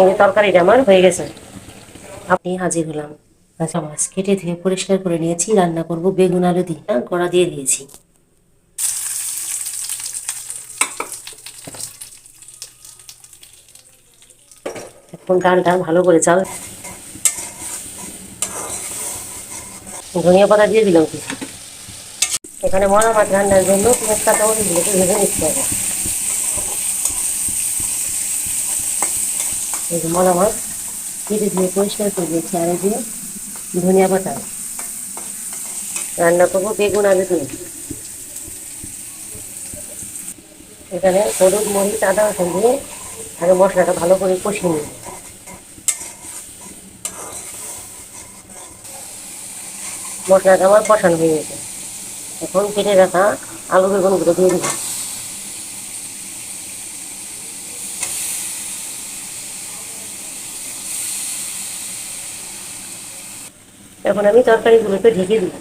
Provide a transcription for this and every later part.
এই তরকারিটা আমার হয়ে গেছে। আপনি হাজির হলাম। আচ্ছা মাছ কেটে ধুয়ে পরিষ্কার করে নিয়েছি রান্না করব বেগুন আলু দিয়ে হ্যাঁ, কড়া দিয়ে দিয়েছি। এখন ডালটা ভালো করে চাল। ধনিয়া পাতা দিয়ে দিলাম। কিছু এখানে মরা মাছ রান্নার জন্য পেঁয়াজ কাঁচা মরিচগুলোকে ভেজে নিতে হবে। এই যে কেটে দিয়ে পরিষ্কার করে দিয়েছি আর এই ধনিয়া পাতা। রান্না করব বেগুন, আলু দিয়ে। এখানে হলুদ, মরিচ, আদা, রসুন দিয়ে আগে মশলাটা ভালো করে কষিয়ে নিই। মশলাটা আমার কষানো হয়ে গেছে। এখন কেটে রাখা আলু, বেগুনগুলো দিয়ে দিব এখন আমি তরকারিগুলোকে ঢেকে দিই।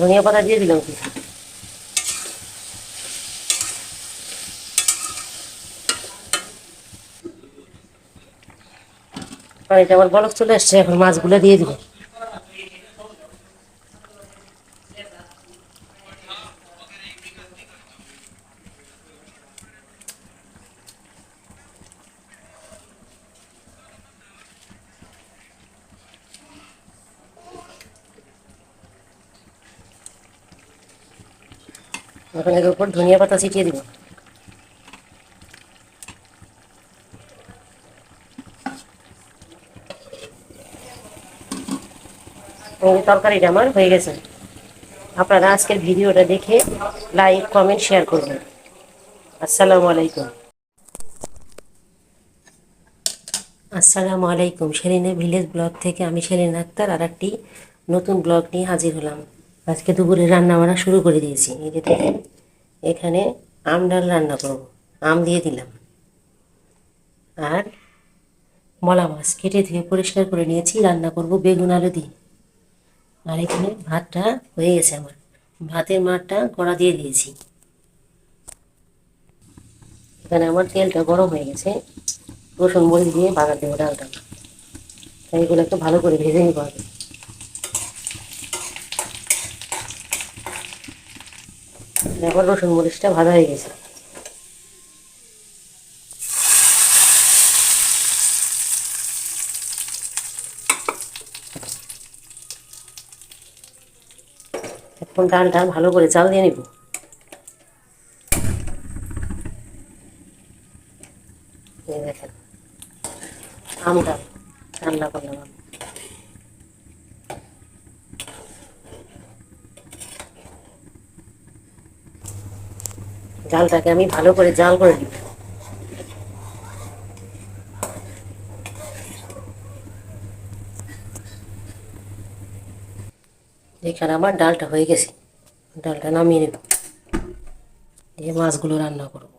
ধনিয়া পাতা দিয়ে দিলাম কিছু। পানিটা আমার বলক চলে এসছে এখন মাছগুলো দিয়ে দিব। এখন এর উপর ধনিয়া পাতা ছিটিয়ে দিব। তরকারিটা আমার হয়ে গেছে। আপনারা আজকের ভিডিওটা দেখে লাইক কমেন্ট শেয়ার করবেন। আসসালামু আলাইকুম। আসসালামু আলাইকুম। সেলিনা ভিলেজ ব্লগ থেকে আমি সেলিন আক্তার আর একটি নতুন ব্লগ নিয়ে হাজির হলাম। আজকে দুপুরে রান্না বান্না শুরু করে দিয়েছি। এই যে এখানে আম ডাল রান্না করব। আম দিয়ে দিলাম। আর মলা মাছ কেটে ধুয়ে পরিষ্কার করে নিয়েছি, রান্না করব বেগুন আলু দিয়ে। আর এখানে ভাতটা হয়ে গেছে আমার। ভাতের মাঠটা কড়া দিয়ে দিয়েছি। এখানে আমার তেলটা গরম হয়ে গেছে। রসুন মরিচ দিয়ে বাগার দেবো ডালটা। তাই এগুলো একটু ভালো করে ভেজে নিতে হবে এখন রসুন মরিচটা ভাজা হয়ে গেছে। এখন ডালটা ভালো করে চাল দিয়ে নিব। দেখেন, আম ডাল, রান্না করলাম আমি। ডালটাকে আমি ভালো করে জাল করে দিব এখানে আমার ডালটা হয়ে গেছে। ডালটা নামিয়ে নেব। দিয়ে মাছগুলো রান্না করব।